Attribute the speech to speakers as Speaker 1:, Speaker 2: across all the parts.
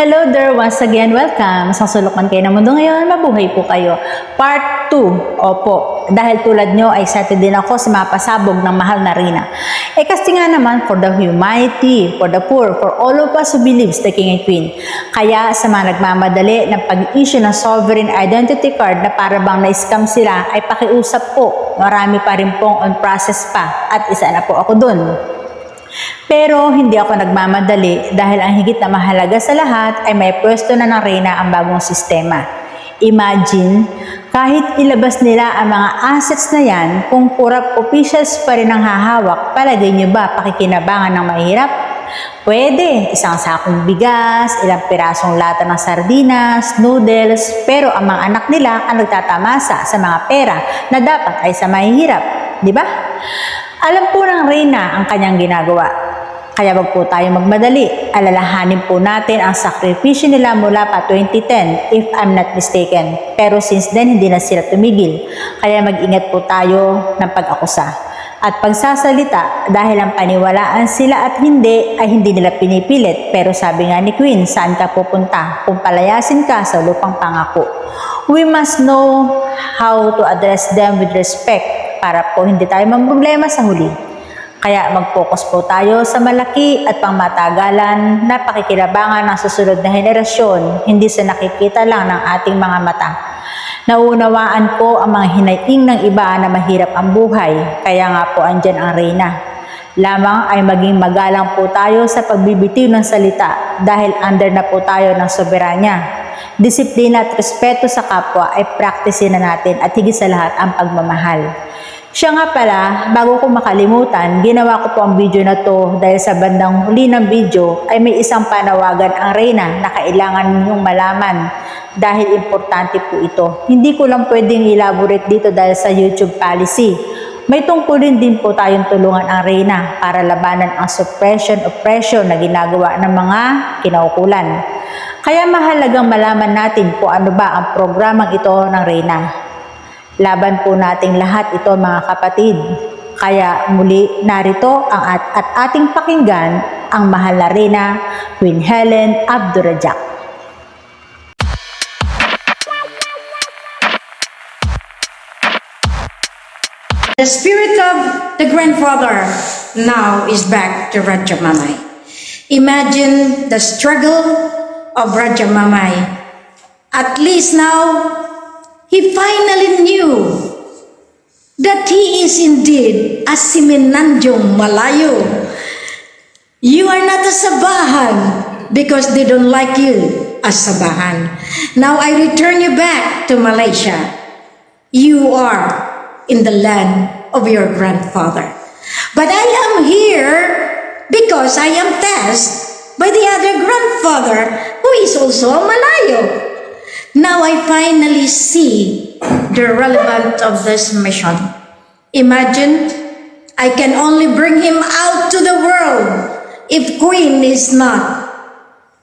Speaker 1: Hello there, once again, welcome sa Sulukan kayo ng Mundo ngayon. Mabuhay po kayo. Part 2, opo. Dahil tulad nyo ay excited din ako sa mga pasabog ng mahal na Rina. Eh kasi nga naman, for the humanity, for the poor, for all of us who believes the King and Queen. Kaya sa mga nagmamadali ng pag-issue ng sovereign identity card na para bang na-scam sila, ay pakiusap po. Marami pa rin pong on process pa at isa na po ako dun. Pero hindi ako nagmamadali dahil ang higit na mahalaga sa lahat ay may pwesto na ng Reyna ang bagong sistema. Imagine, kahit ilabas nila ang mga assets na yan, kung corrupt officials pa rin ang hahawak, palagay nyo ba pakikinabangan ng mahirap? Pwede, isang sakong bigas, ilang pirasong lata ng sardinas, noodles, pero ang mga anak nila ang nagtatamasa sa mga pera na dapat ay sa mahihirap. Di ba? Alam po ng Reyna ang kanyang ginagawa. Kaya wag po tayo magmadali. Alalahanin po natin ang sakripisyo nila mula pa 2010, if I'm not mistaken. Pero since then, hindi na sila tumigil. Kaya mag-ingat po tayo ng pag-akusa. At pagsasalita, dahil ang paniwalaan sila at hindi, ay hindi nila pinipilit. Pero sabi nga ni Queen, saan ka pupunta? Kung palayasin ka sa lupang pangako. We must know how to address them with respect para po hindi tayo mamroblema sa huli. Kaya mag-focus po tayo sa malaki at pangmatagalan na pakikinabangan ng susunod na henerasyon, hindi sa nakikita lang ng ating mga mata. Nauunawaan ko ang mga hinaing ng iba na mahirap ang buhay, kaya nga po andyan ang reyna. Lamang ay maging magalang po tayo sa pagbibitiw ng salita dahil under na po tayo ng soberanya. Disiplina at respeto sa kapwa ay praktisin na natin at higit sa lahat ang pagmamahal. Siya nga pala, bago ko makalimutan, ginawa ko po ang video na to dahil sa bandang huli ng video ay may isang panawagan ang Reyna na kailangan ninyong malaman dahil importante po ito. Hindi ko lang pwedeng elaborate dito dahil sa YouTube policy. May tungkulin din po tayong tulungan ang Reyna para labanan ang suppression oppression na ginagawa ng mga kinaukulan. Kaya mahalagang malaman natin kung ano ba ang programang ito ng Reyna. Laban po nating lahat ito mga kapatid. Kaya muli narito ang at, at ating pakinggan ang mahal na Reyna, Queen Helen Abdurajak.
Speaker 2: The spirit of the grandfather now is back to Raja Mamai. Imagine the struggle of Raja Mamai. At least now, he finally knew that he is indeed a Siminanjong Malayo. You are not a Sabahan because they don't like you as Sabahan. Now I return you back to Malaysia. You are in the land of your grandfather. But I am here because I am tasked by the other grandfather who is also a Malayo. Now I finally see the relevance of this mission. Imagine I can only bring him out to the world if Queen is not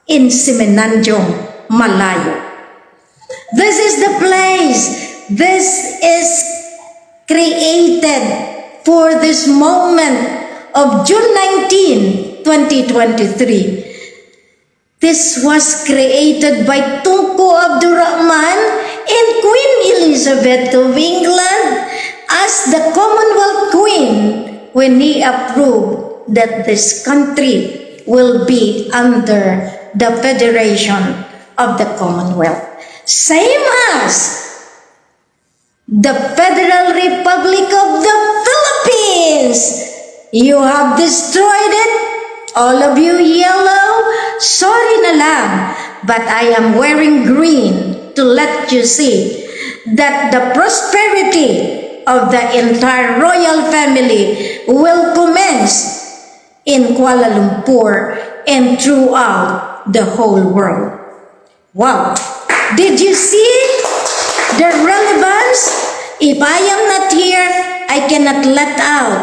Speaker 2: in Simenanjong, Malayo. This is the place. This is created for this moment of June 19, 2023. This was created by Tunku Abdurrahman and Queen Elizabeth of England as the Commonwealth Queen when he approved that this country will be under the Federation of the Commonwealth. Same as the Federal Republic of the Philippines. You have destroyed it. All of you yellow. Sorry na lang. But I am wearing green to let you see that the prosperity of the entire royal family will commence in Kuala Lumpur and throughout the whole world. Wow! Did you see the relevance? If I am not here, I cannot let out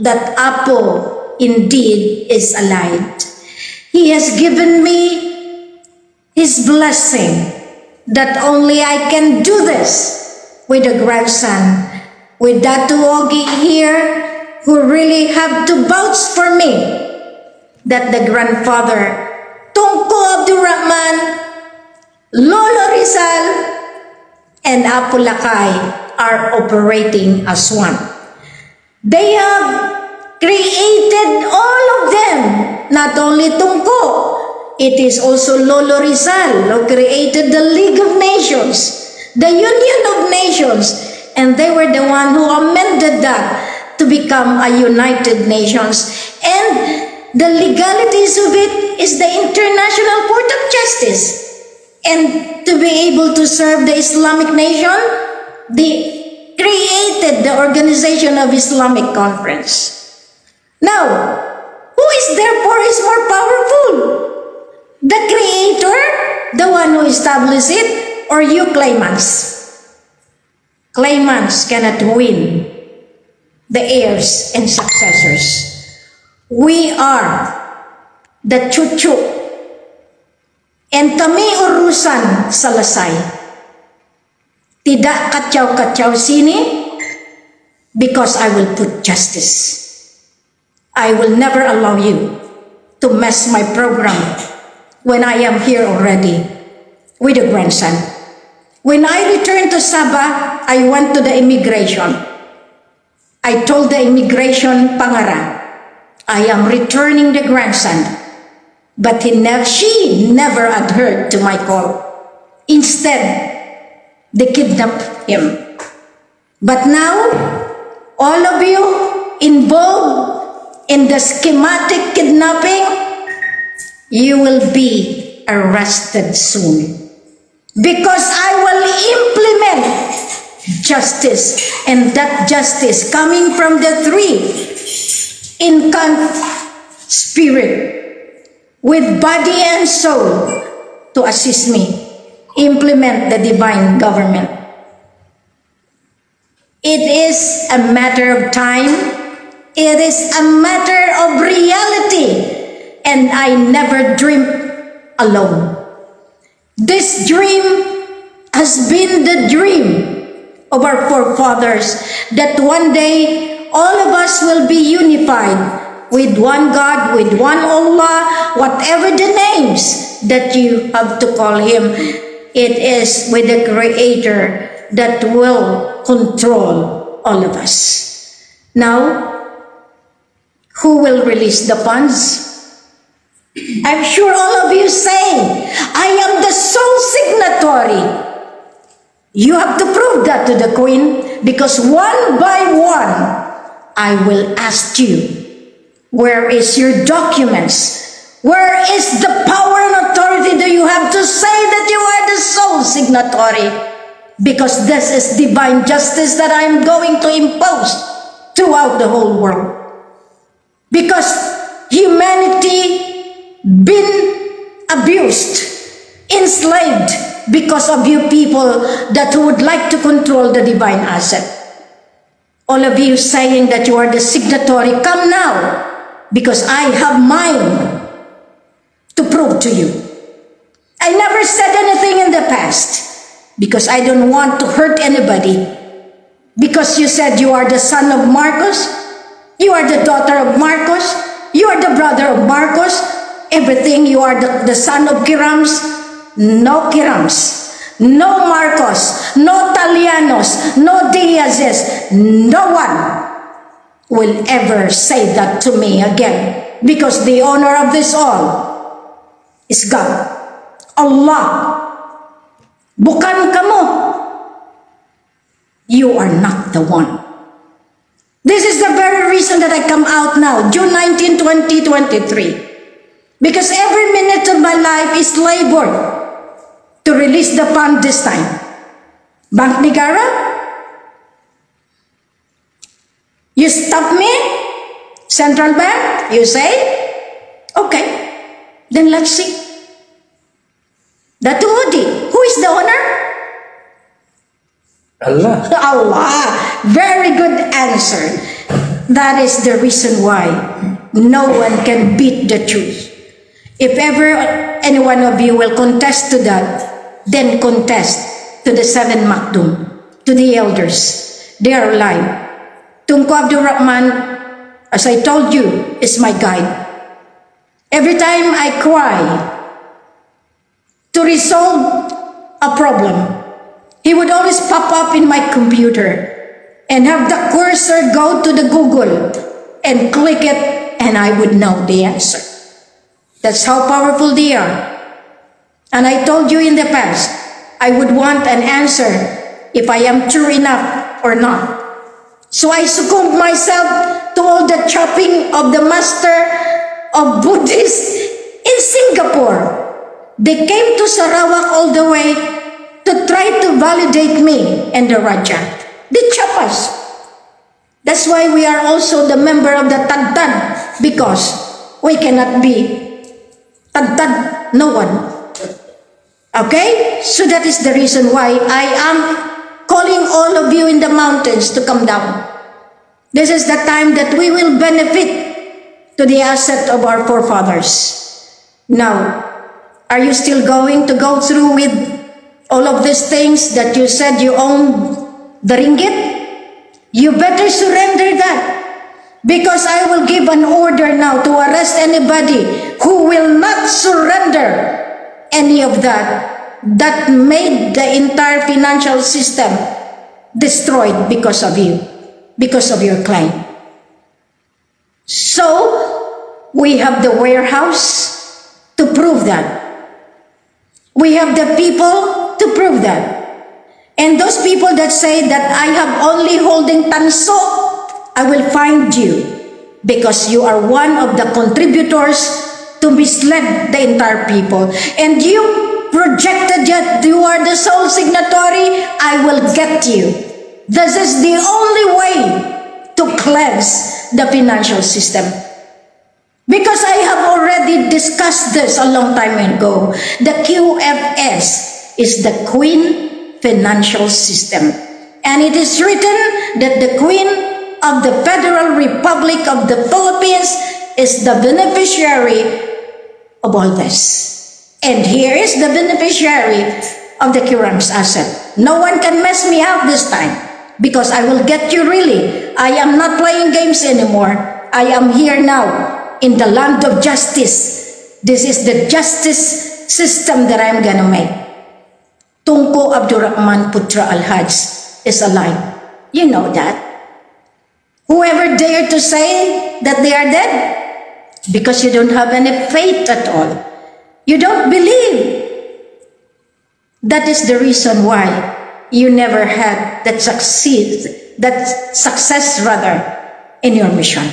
Speaker 2: that Apo indeed is alive. He has given me his blessing that only I can do this with a grandson, with Datu Ogi here, who really have to vouch for me that the grandfather Tunku Abdurrahman Lolo Rizal and Apulacay are operating as one. They have created all of them, not only Tungko, it is also Lolo Rizal who created the League of Nations, the Union of Nations, and they were the one who amended that to become a United Nations. And the legalities of it is the International Court of Justice. And to be able to serve the Islamic nation, they created the Organization of Islamic Conference. Now, who is therefore is more powerful? The creator, the one who established it, or you claimants? Claimants cannot win the heirs and successors. We are the chuchu and kami urusan sa. Tidak kacau-kacau sini because I will put justice. I will never allow you to mess my program when I am here already with the grandson. When I returned to Sabah, I went to the immigration. I told the immigration pangara, I am returning the grandson. But he never, she never adhered to my call. Instead, they kidnapped him. But now, all of you involved in the schematic kidnapping, you will be arrested soon. Because I will implement justice, and that justice coming from the three incant spirit with body and soul to assist me implement the divine government. It is a matter of time, it is a matter of reality, and I never dreamed alone. This dream has been the dream of our forefathers that one day all of us will be unified with one God, with one Allah, whatever the names that you have to call Him, it is with the Creator that will control all of us. Now, who will release the funds? I'm sure all of you say, I am the sole signatory. You have to prove that to the Queen because one by one, I will ask you where is your documents? Where is the power and authority that you have to say that you are the sole signatory? Because this is divine justice that I'm going to impose throughout the whole world. Because humanity been abused, enslaved because of you people that would like to control the divine asset. All of you saying that you are the signatory, come now because I have mine to prove to you. I never said anything in the past because I don't want to hurt anybody. Because you said you are the son of Marcos, you are the daughter of Marcos, you are the brother of Marcos, everything, you are the, the son of Kirams. No Kirams, no Marcos, no Talianos, no Diazes, no one will ever say that to me again because the owner of this all is God. Allah. Bukan kamu. You are not the one. This is the very reason that I come out now, June 19, 2023. Because every minute of my life is labor to release the fund this time. Bank Nigara, You stop me? Central Bank? You say? Okay. Then let's see. The Tuhudi. Who is the owner?
Speaker 3: Allah.
Speaker 2: Allah. Very good answer. That is the reason why no one can beat the truth. If ever any one of you will contest to that, then contest to the seven Makdum, to the elders. They are alive. Tunku Abdul Rahman, as I told you, is my guide. Every time I cry to resolve a problem, he would always pop up in my computer and have the cursor go to the Google and click it, and I would know the answer. That's how powerful they are. And I told you in the past, I would want an answer if I am true enough or not. So I succumbed myself to all the chopping of the master of Buddhists in Singapore. They came to Sarawak all the way to try to validate me and the Raja. They chop us. That's why we are also the member of the Tantad because we cannot be Tantad no one. Okay? So that is the reason why I am calling all of you in the mountains to come down. This is the time that we will benefit to the asset of our forefathers. Now, are you still going to go through with all of these things that you said you own the ringgit? You better surrender that. Because I will give an order now to arrest anybody who will not surrender any of that that made the entire financial system destroyed because of you, because of your claim. So, we have the warehouse to prove that. We have the people to prove that. And those people that say that I have only holding tanso, I will find you because you are one of the contributors to mislead the entire people. And you projected that you are the sole signatory, I will get you. This is the only way to cleanse the financial system. Because I have already discussed this a long time ago. The QFS is the Queen Financial System. And it is written that the Queen of the Federal Republic of the Philippines is the beneficiary of all this. And here is the beneficiary of the Kiram's asset. No one can mess me up this time because I will get you really. I am not playing games anymore. I am here now in the land of justice. This is the justice system that I'm gonna make. Tungko Abdurrahman Putra Al-Hajj is alive. You know that. Whoever dare to say that they are dead, because you don't have any faith at all. You don't believe. That is the reason why you never had that succeed, that success rather, in your mission.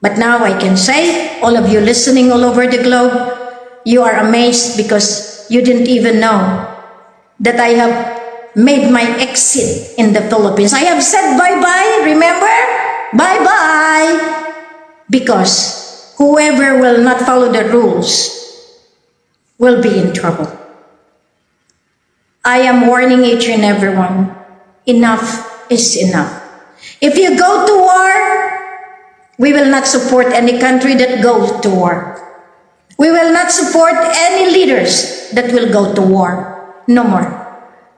Speaker 2: But now I can say, all of you listening all over the globe, you are amazed because you didn't even know that I have made my exit in the Philippines. I have said bye bye, remember? Bye bye. Because whoever will not follow the rules will be in trouble. I am warning each and everyone enough is enough. If you go to war, we will not support any country that goes to war. We will not support any leaders that will go to war. No more.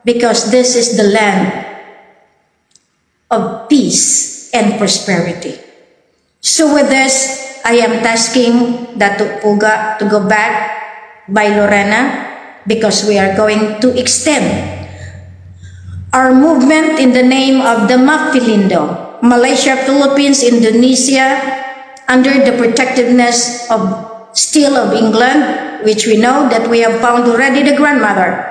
Speaker 2: Because this is the land of peace and prosperity. So with this, I am tasking Datuk Puga to go back by Lorena because we are going to extend our movement in the name of the Mafilindo, Malaysia, Philippines, Indonesia, under the protectiveness of still of England, which we know that we have found already the grandmother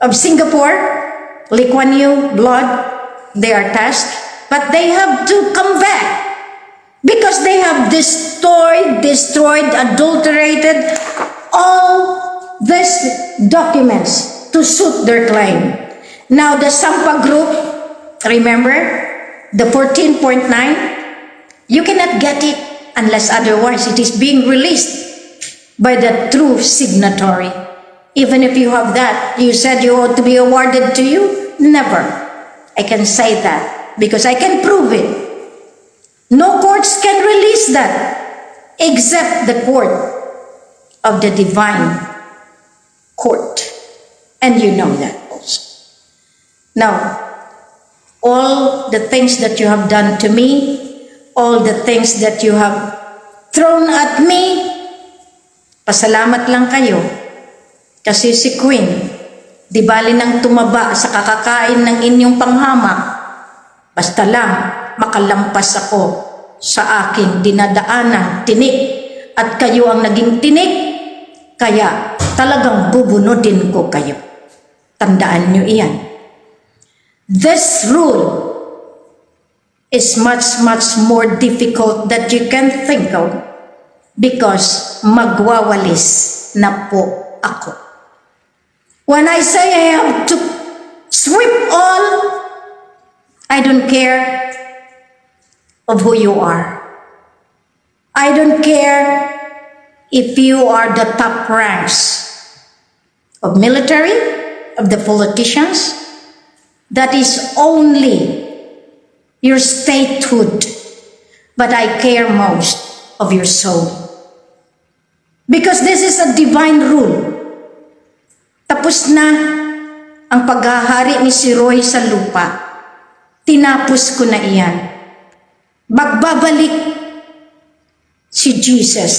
Speaker 2: of Singapore, Lee Kuan Yew, blood, they are tasked, but they have to come back because they have destroyed, destroyed, adulterated all these documents to suit their claim. Now the Sampa group, remember the 14.9, you cannot get it unless otherwise it is being released by the true signatory. Even if you have that, you said you ought to be awarded to you? Never. I can say that because I can prove it. No courts can release that except the court of the divine court. And you know that also. Now, all the things that you have done to me, all the things that you have thrown at me, pasalamat lang kayo Kasi si Queen, di bali nang tumaba sa kakakain ng inyong panghamak, basta lang makalampas ako sa aking dinadaanan, tinik, at kayo ang naging tinik, kaya talagang bubunodin ko kayo. Tandaan nyo iyan. This rule is much, much more difficult that you can think of because magwawalis na po ako. When I say I have to sweep all, I don't care of who you are. I don't care if you are the top ranks of military, of the politicians. That is only your statehood, but I care most of your soul. Because this is a divine rule. Tapos na ang paghahari ni si Roy sa lupa. Tinapos ko na iyan. Magbabalik si Jesus.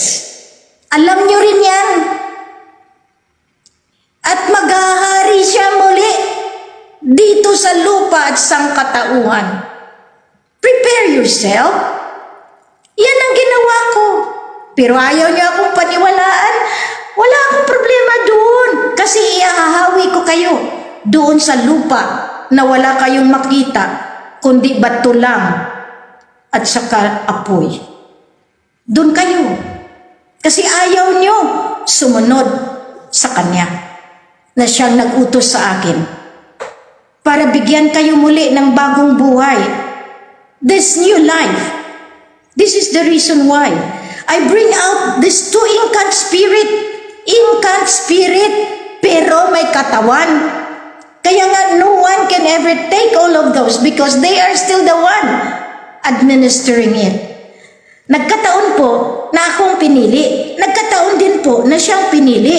Speaker 2: Alam niyo rin yan. At maghahari siya muli dito sa lupa at sangkatauhan. Prepare yourself. Yan ang ginawa ko. Pero ayaw niyo akong paniwalaan. Wala akong problema doon. Kasi iahahawi ko kayo doon sa lupa na wala kayong makita, kundi bato lang at saka apoy. Doon kayo. Kasi ayaw niyo sumunod sa Kanya na siyang nag-utos sa akin para bigyan kayo muli ng bagong buhay. This new life. This is the reason why I bring out this two incarnate spirit. Incarnate spirit, pero may katawan. Kaya nga, no one can ever take all of those because they are still the one administering it. Nagkataon po na akong pinili. Nagkataon din po na siyang pinili.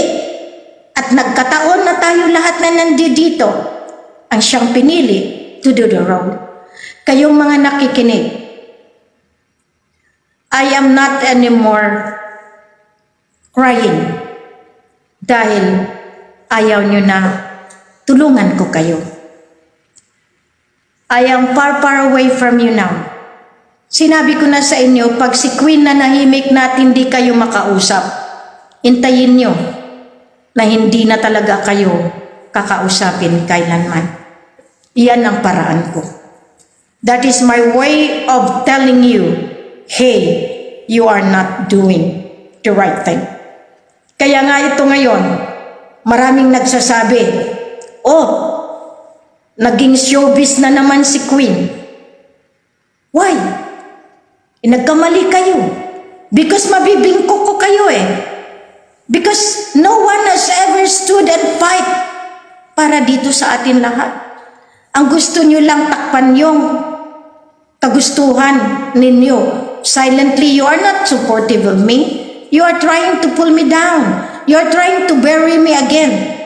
Speaker 2: At nagkataon na tayo lahat na nandito ang siyang pinili to do the road. Kayong mga nakikinig, I am not anymore crying dahil ayaw nyo na tulungan ko kayo. I am far, far away from you now. Sinabi ko na sa inyo, pag si Queen na nahimik na at hindi kayo makausap, intayin nyo na hindi na talaga kayo kakausapin kailanman. Iyan ang paraan ko. That is my way of telling you, hey, you are not doing the right thing. Kaya nga ito ngayon, maraming nagsasabi, oh, naging showbiz na naman si Queen. Why? Eh, nagkamali kayo. Because mabibingko ko kayo eh. Because no one has ever stood and fight para dito sa atin lahat. Ang gusto nyo lang takpan yung kagustuhan ninyo. Silently, you are not supportive of me. You are trying to pull me down. You are trying to bury me again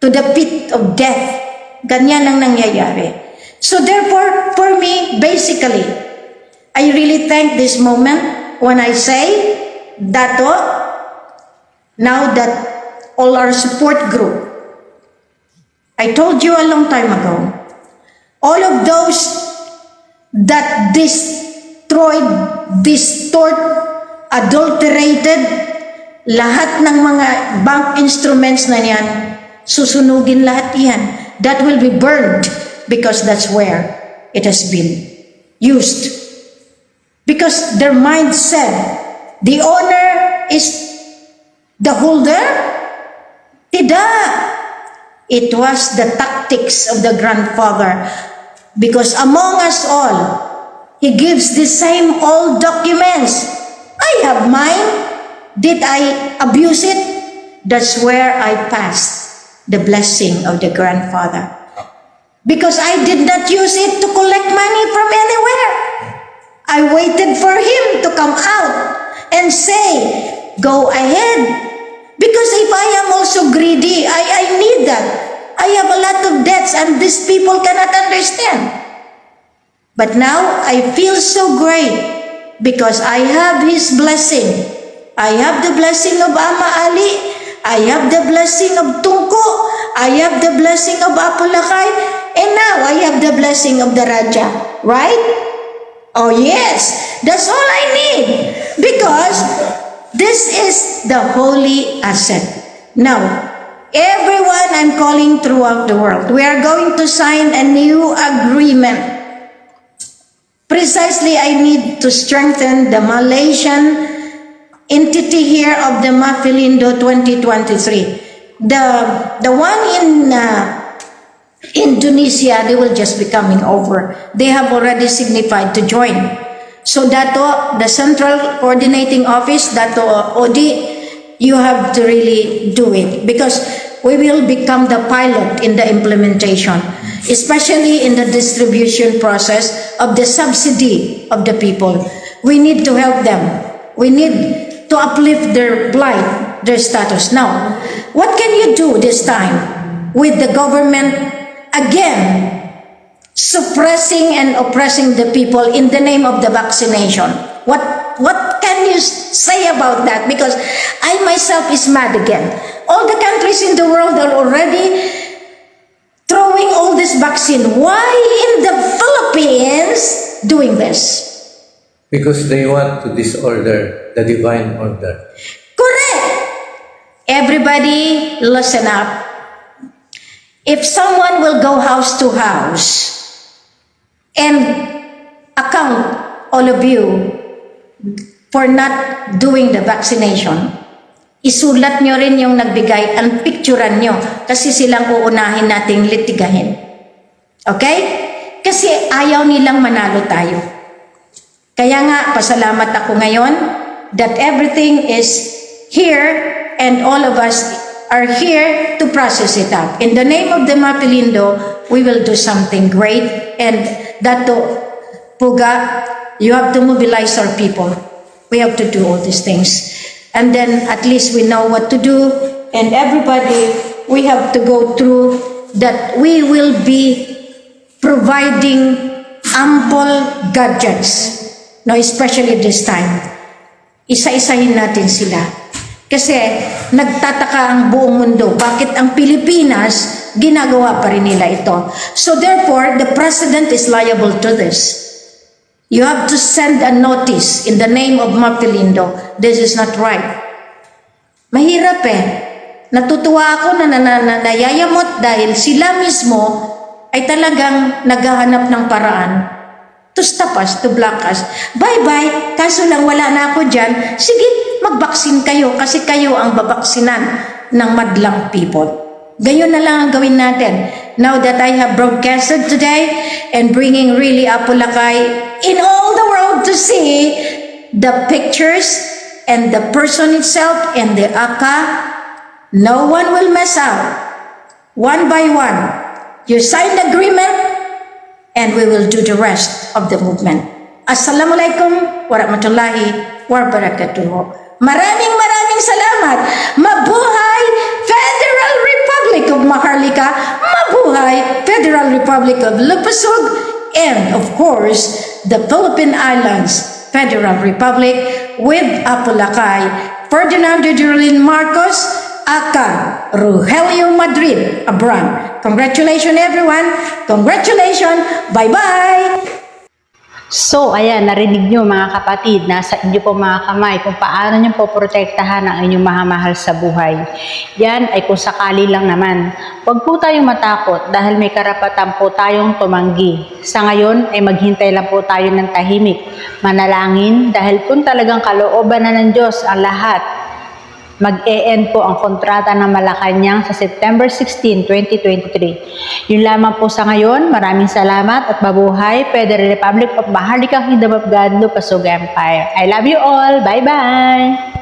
Speaker 2: to the pit of death. Ganyan ang nangyayari. So therefore, for me, basically, I really thank this moment when I say, Dato, now that all our support group, I told you a long time ago, all of those that destroyed, distort, adulterated, lahat ng mga bank instruments na yan, susunugin lahat yan. That will be burned because that's where it has been used. Because their mind said, the owner is the holder? Tidak. It was the tactics of the grandfather. Because among us all, he gives the same old documents. I have mine. Did I abuse it? That's where I passed the blessing of the grandfather. Because I did not use it to collect money from anywhere. I waited for him to come out and say, Go ahead. Because if I am also greedy, I, I need that. I have a lot of debts and these people cannot understand. But now I feel so great because I have His blessing. I have the blessing of Ama Ali. I have the blessing of Tungko. I have the blessing of Apulakay. And now I have the blessing of the Raja. Right? Oh, yes. That's all I need. Because this is the holy asset. Now, everyone I'm calling throughout the world, we are going to sign a new agreement. Precisely, I need to strengthen the Malaysian entity here of the Mafilindo 2023. The, the one in uh, Indonesia, they will just be coming over. They have already signified to join. So Dato, the Central Coordinating Office, Dato Odi, you have to really do it because we will become the pilot in the implementation, especially in the distribution process of the subsidy of the people. We need to help them. We need to uplift their blight, their status. Now, what can you do this time with the government again suppressing and oppressing the people in the name of the vaccination. What what can you say about that? Because I myself is mad again. All the countries in the world are already throwing all this vaccine. Why in the Philippines doing this?
Speaker 3: Because they want to disorder the divine order.
Speaker 2: Correct. Everybody listen up. If someone will go house to house and account all of you for not doing the vaccination, isulat nyo rin yung nagbigay, ang picturean nyo kasi silang uunahin nating litigahin. Okay? Kasi ayaw nilang manalo tayo. Kaya nga, pasalamat ako ngayon that everything is here and all of us are here to process it out. In the name of the Mapilindo, we will do something great. And Dato Puga, you have to mobilize our people. We have to do all these things. And then at least we know what to do. And everybody, we have to go through that we will be providing ample gadgets. No, especially this time. Isa-isahin natin sila. Kasi nagtataka ang buong mundo, bakit ang Pilipinas ginagawa pa rin nila ito. So therefore, the president is liable to this. You have to send a notice in the name of Mapilindo. This is not right. Mahirap eh. Natutuwa ako na, na, na, na nayayamot dahil sila mismo ay talagang naghahanap ng paraan to stop us, to block us. Bye-bye, kaso lang wala na ako dyan. Sige, magbaksin kayo kasi kayo ang babaksinan ng madlang people. Gayon na lang ang gawin natin. Now that I have broadcasted today and bringing really Apulakay in all the world to see the pictures and the person itself and the AKA, no one will mess out. One by one. You sign the agreement, and we will do the rest of the movement. Assalamualaikum warahmatullahi wabarakatuh. Maraming maraming salamat. Mabuhay Republic of Maharlika. Mabuhay Federal Republic of Lupasug. And of course, the Philippine Islands Federal Republic with Apulacay, Ferdinand de Jerolin Marcos, Aka Rogelio Madrid Abram. Congratulations everyone. Congratulations. Bye-bye.
Speaker 1: So, ayan, narinig nyo mga kapatid, nasa inyo po mga kamay kung paano nyo po protektahan ang inyong mahamahal sa buhay. Yan ay kung sakali lang naman. Huwag po tayong matakot dahil may karapatan po tayong tumanggi. Sa ngayon ay maghintay lang po tayo ng tahimik. Manalangin dahil kung talagang kalooban na ng Diyos ang lahat, mag-e-end po ang kontrata ng Malacanang sa September 16, 2023. Yun lamang po sa ngayon. Maraming salamat at mabuhay Federal Republic of Maharlika Kingdom of God, Lupasug Empire. I love you all. Bye-bye!